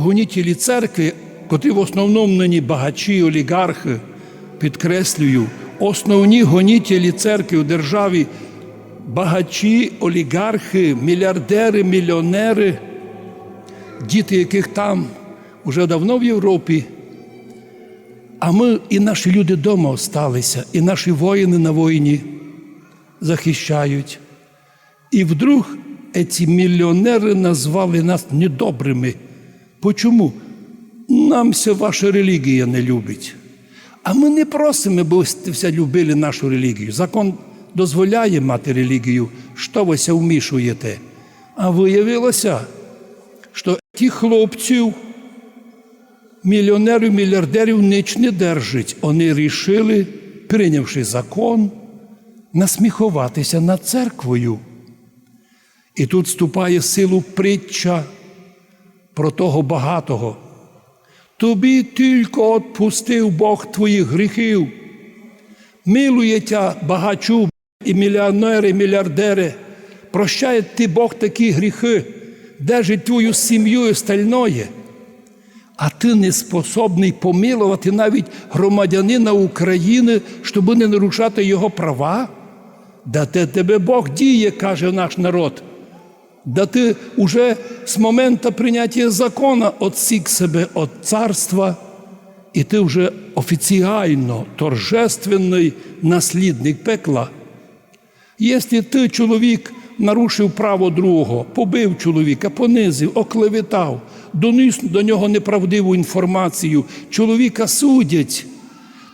гонітелі церкви, котрі в основному нині багачі, олігархи, підкреслюю, основні гонітелі церкви у державі багачі, олігархи, мільярдери, мільйонери, діти, яких там вже давно в Європі. А ми і наші люди вдома осталися, і наші воїни на війні захищають. І вдруг ці мільйонери назвали нас недобрими. Почому? Нам вся ваша релігія не любить. А ми не просимо, бо все любили нашу релігію. Закон дозволяє мати релігію, що ви ся вмішуєте. А виявилося, що ті хлопців, мільйонерів, мільярдерів ніч не держить. Вони рішили, прийнявши закон, насміхуватися над церквою. І тут вступає в силу притча про того багатого. Тобі тільки отпустив Бог твоїх гріхів. Милує тя багачу і мільйонери, і мільярдери. Прощає ти Бог такі гріхи, держить твою сім'ю і стальноє. А ти не способний помилувати навіть громадянина України, щоб не нарушати його права? Да те тебе Бог діє, каже наш народ. Да ти уже з моменту прийняття закону отсік себе від царства, і ти вже офіціально торжественний наслідник пекла. Якщо ти, чоловік, нарушив право другого, побив чоловіка, понизив, оклеветав, доніс до нього неправдиву інформацію, чоловіка судять,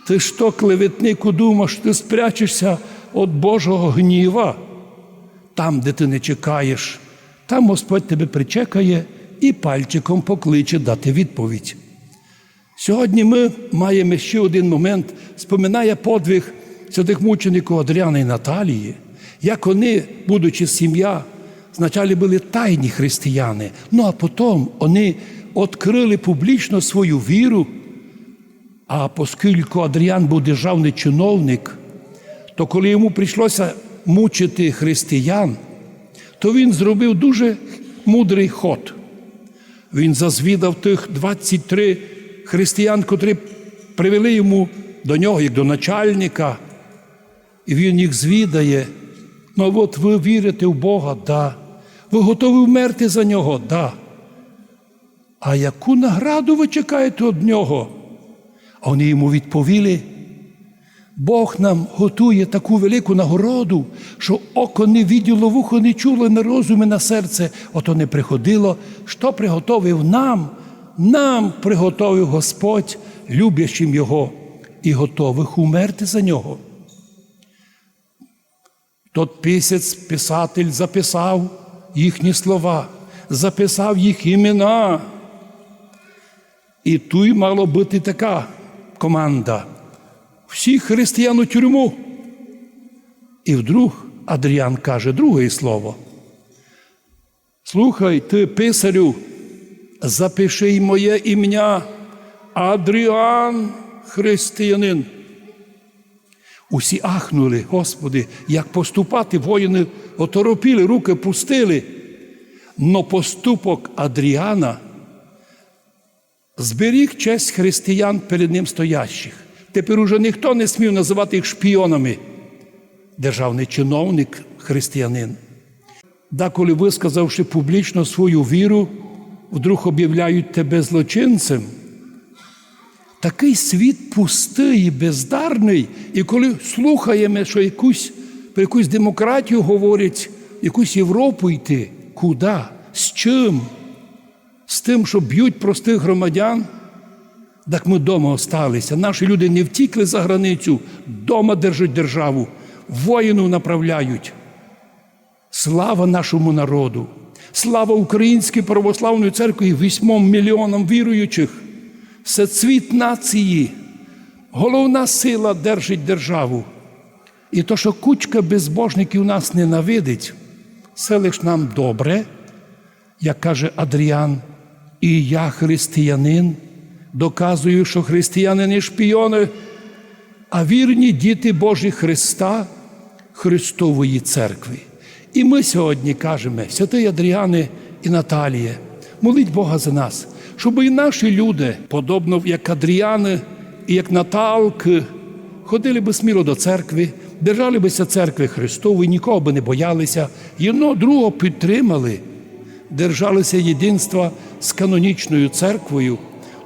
ти що, клеветнику, думаєш, ти спрячешся від Божого гніва, там, де ти не чекаєш. Там Господь тебе причекає і пальчиком покличе дати відповідь. Сьогодні ми маємо ще один момент, споминає подвиг святих мучеників Адріана і Наталії, як вони, будучи сім'я, спочатку були тайні християни, ну а потім вони відкрили публічно свою віру. А оскільки Адріан був державний чиновник, то коли йому прийшлося мучити християн, то він зробив дуже мудрий ход. Він зазвідав тих 23 християн, котрі привели йому до нього, як до начальника, і він їх звідає. Ну от ви вірите в Бога, да. Ви готові вмерти за нього, да. А яку награду ви чекаєте від нього? А вони йому відповіли. Бог нам готує таку велику нагороду, що око не виділо, вухо не чуло, на розумі на серце, ото не приходило. Що приготовив нам? Нам приготовив Господь, любящим Його, і готових умерти за нього. Тот писець, писатель записав їхні слова, записав їх імена. І тут мала бути така команда всіх християн у тюрму. І вдруг Адріан каже друге слово. Слухай, ти, писарю, запиши й моє ім'я Адріан християнин. Усі ахнули, Господи, як поступати, воїни оторопіли, руки пустили. Но поступок Адріана зберіг честь християн перед ним стоящих. Тепер уже ніхто не смів називати їх шпіонами. Державний чиновник, християнин. Деколи висказавши публічно свою віру, вдруг об'являють тебе злочинцем. Такий світ пустий і бездарний, і коли слухаємо, що якусь, про якусь демократію говорять, якусь Європу йти, куди? З чим? З тим, що б'ють простих громадян. Так ми вдома осталися. Наші люди не втікли за границю, вдома держать державу, воїну направляють. Слава нашому народу! Слава Українській православної церкві вісьмом мільйонам віруючих. Це цвіт нації, головна сила держить державу. І то, що кучка безбожників нас ненавидить, це лиш нам добре, як каже Адріан, і я християнин доказую, що християни не шпіони, а вірні діти Божі Христа, Христової церкви. І ми сьогодні кажемо, святий Адріане і Наталія, моліть Бога за нас, щоб і наші люди, подобно як Адріани і як Наталки, ходили би сміло до церкви, держали бися церкви Христової, нікого би не боялися, одного другого підтримали, держалися єдинства з канонічною церквою,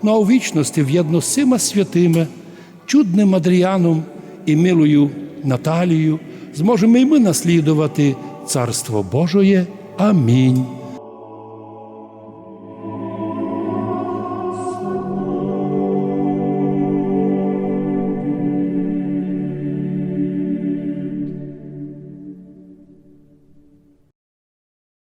ну а у вічності в'єдно з цими святими, чудним Адріаном і милою Наталією, зможемо і ми наслідувати Царство Божоє. Амінь.